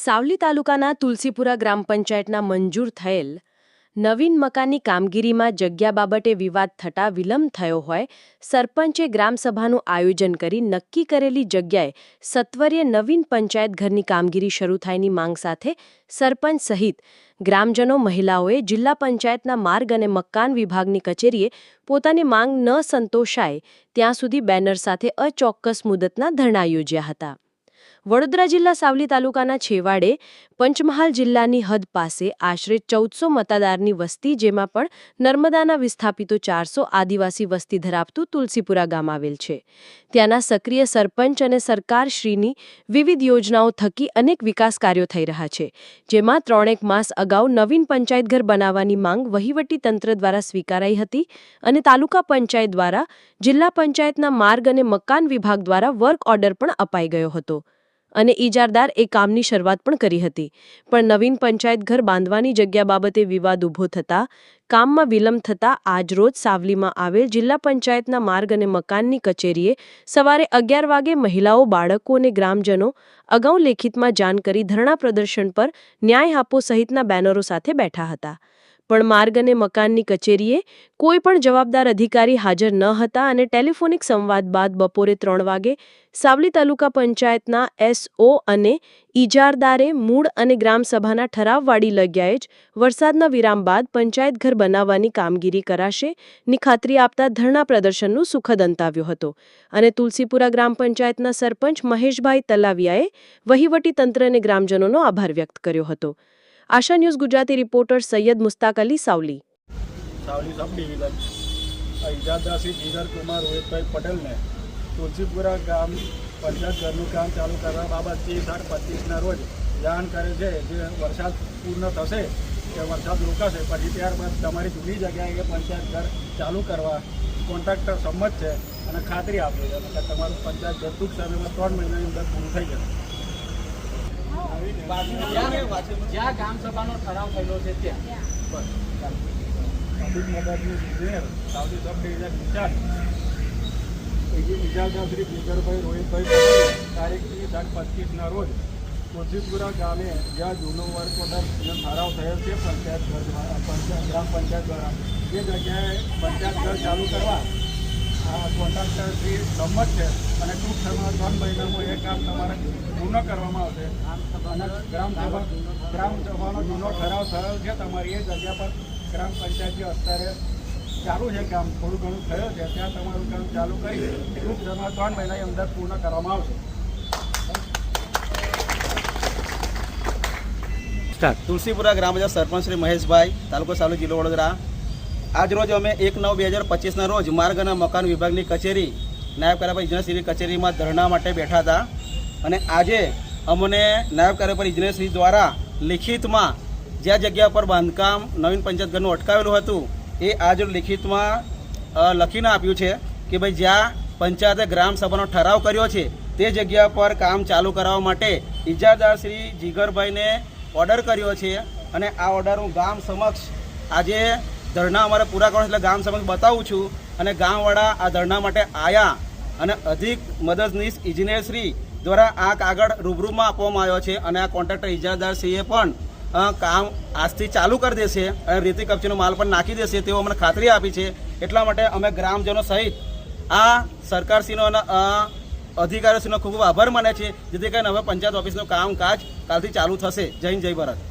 સાવલી તાલુકાના તુલસીપુરા ગ્રામ પંચાયતના મંજૂર થયેલ નવીન મકાનની કામગીરીમાં જગ્યા બાબતે વિવાદ થતાં વિલંબ થયો હોય, સરપંચે ગ્રામસભાનું આયોજન કરી નક્કી કરેલી જગ્યાએ સત્વરે નવીન પંચાયત ઘરની કામગીરી શરૂ થાયની માંગ સાથે સરપંચ સહિત ગ્રામજનો, મહિલાઓએ જિલ્લા પંચાયતના માર્ગ અને મકાન વિભાગની કચેરીએ પોતાની માંગ ન સંતોષાય ત્યાં સુધી બેનર સાથે અચોક્કસ મુદતના ધરણા યોજ્યા હતા. વડોદરા જિલ્લા સાવલી તાલુકાના છેવાડે પંચમહાલ જિલ્લાની હદ પાસે આશરે ચૌદસો મતદારની વસ્તી, જેમાં પણ નર્મદાના વિસ્થાપિતો ચારસો, આદિવાસી વસ્તી ધરાવતું તુલસીપુરા ગામ આવેલ છે. ત્યાંના સક્રિય સરપંચ અને સરકારશ્રીની વિવિધ યોજનાઓ થકી અનેક વિકાસ કાર્યો થઈ રહ્યા છે, જેમાં ત્રણેક માસ અગાઉ નવીન પંચાયત ઘર બનાવવાની માંગ વહીવટી તંત્ર દ્વારા સ્વીકારાઈ હતી અને તાલુકા પંચાયત દ્વારા જિલ્લા પંચાયતના માર્ગ અને મકાન વિભાગ દ્વારા વર્ક ઓર્ડર પણ અપાઈ ગયો હતો. અને ઇજારદાર એ કામની શરૂઆત પણ કરી હતી. પણ નવીન પંચાયત ઘર બાંધવાની જગ્યા બાબતે વિવાદ ઊભો થતા, કામમાં વિલંબ થતા આજરોજ સાવલીમાં આવેલ જિલ્લા પંચાયતના માર્ગ અને મકાનની કચેરીએ સવારે અગિયાર વાગે મહિલાઓ, બાળકો અને ગ્રામજનો અગાઉ લેખિતમાં જાણ કરી ધરણા પ્રદર્શન પર ન્યાય આપો સહિતના બેનરો સાથે બેઠા હતા. પણ માર્ગ અને મકાનની કચેરીએ કોઈ પણ જવાબદાર અધિકારી હાજર ન હતા અને ટેલિફોનિક સંવાદ બાદ બપોરે ત્રણ વાગે સાવલી તાલુકા પંચાયતના એસઓ અને ઇજારદારે મૂળ અને ગ્રામસભાના ઠરાવવાળી જગ્યાએ જ વરસાદના વિરામ બાદ પંચાયત ઘર બનાવવાની કામગીરી કરાશે ની ખાતરી આપતા ધરણા પ્રદર્શનનું સુખદ અંતાવ્યું હતું. અને તુલસીપુરા ગ્રામ પંચાયતના સરપંચ મહેશભાઈ તલાવિયાએ વહીવટી તંત્ર અને ગ્રામજનોનો આભાર વ્યક્ત કર્યો હતો. Asha news Gujarati reporter Saiyed Mustak Ali Savli. Savli sub division. ઇજાદાસી Jigar Kumar રોહિતભાઈ પટેલને તુલસીપુરા ગામ પંચાયત ઘરનું કામ ચાલુ કરવા બાબત ત્રીસ આઠ પચીસના રોજ જાણ કરે છે. જે વરસાદ પૂર્ણ થશે કે વરસાદ રોકાશે. પછી ત્યારબાદ તમારી જુદી જગ્યાએ પંચાયત ઘર ચાલુ કરવા કોન્ટ્રાક્ટર સંમત છે અને ખાતરી આપે છે. તમારું પંચાયત ઘર ટૂંક સમયમાં ત્રણ મહિનાની અંદર પૂરું થઈ જશે. જ્યાં ગામ ઠરાવ થયેલો છે ત્યાં. અધિક મદદની ઇજનેર સાવલી સબ ડિવિઝન ઇન્ચાર્જ ઇજાદાર શ્રી રોહિતભાઈ તારીખ ત્રીસ પચીસના રોજ તુલસીપુરા ગામે જ્યાં જૂનો ઓર્ડર ઠરાવ થયેલ છે પંચાયત ઘર દ્વારા- પંચાયત ગ્રામ પંચાયત દ્વારા એ જગ્યાએ પંચાયત ઘર ચાલુ કરવા કોન્ટ્રાક્ટર શ્રી સંમત છે અને ટૂંક સમયમાં ત્રણ મહિનામાં એ કામ તમારે પૂર્ણ કરવામાં આવશે. અને ગ્રામ સભા ગ્રામ સભાનો જૂનો ઠરાવ થયો છે તમારી એ જગ્યા પર. ગ્રામ પંચાયતની અત્યારે ચાલુ છે કામ, થોડું ઘણું થયું છે, ત્યાં તમારું કામ ચાલુ કરી ટૂંક સમયમાં ત્રણ મહિનાની અંદર પૂર્ણ કરવામાં આવશે. તુલસીપુરા ગ્રામ પંચાયત સરપંચ શ્રી મહેશભાઈ, તાલુકો સાલુ જિલ્લો વડોદરા. આજ રોજ અમે એક નવ બે હજાર પચીસના રોજ માર્ગ અને મકાન વિભાગની કચેરી, નાયબ કાર્યપાલ ઇજનેરશ્રી કચેરીમાં ધરણા માટે બેઠા હતા. અને આજે અમને નાયબ કાર્યપાલ ઇજનેરશ્રી દ્વારા લિખિતમાં જ્યાં જગ્યા પર બાંધકામ નવીન પંચાયત ઘરનું અટકાવેલું હતું, એ આજ લિખિતમાં લખીને આપ્યું છે કે ભાઈ જ્યાં પંચાયતે ગ્રામ સભાનો ઠરાવ કર્યો છે, તે જગ્યા પર કામ ચાલુ કરાવવા માટે ઇજાદાર શ્રી જીગરભાઈને ઓર્ડર કર્યો છે. અને આ ઓર્ડર હું ગામ સમક્ષ આજે ધરણા અમારે પૂરા કરવા એટલે ગામ સમક્ષ બતાવું છું. અને ગામવાળા આ ધરણા માટે આવ્યા અને અધિક મદદનીશ ઇજનેરશ્રી દ્વારા આ કાગળ રૂબરૂમાં આપવામાં આવ્યો છે અને આ કોન્ટ્રાક્ટર ઇજારદારશ્રીએ પણ કામ આજથી ચાલુ કરી દેશે અને રેતી કપચીનો માલ પણ નાખી દેશે તેઓ અમને ખાતરી આપી છે. એટલા માટે અમે ગ્રામજનો સહિત આ સરકારશ્રીનો અને અધિકારીશ્રીનો ખૂબ ખૂબ આભાર માને છે. જેથી કરીને હવે પંચાયત ઓફિસનું કામકાજ કાલથી ચાલુ થશે. જય જય ભારત.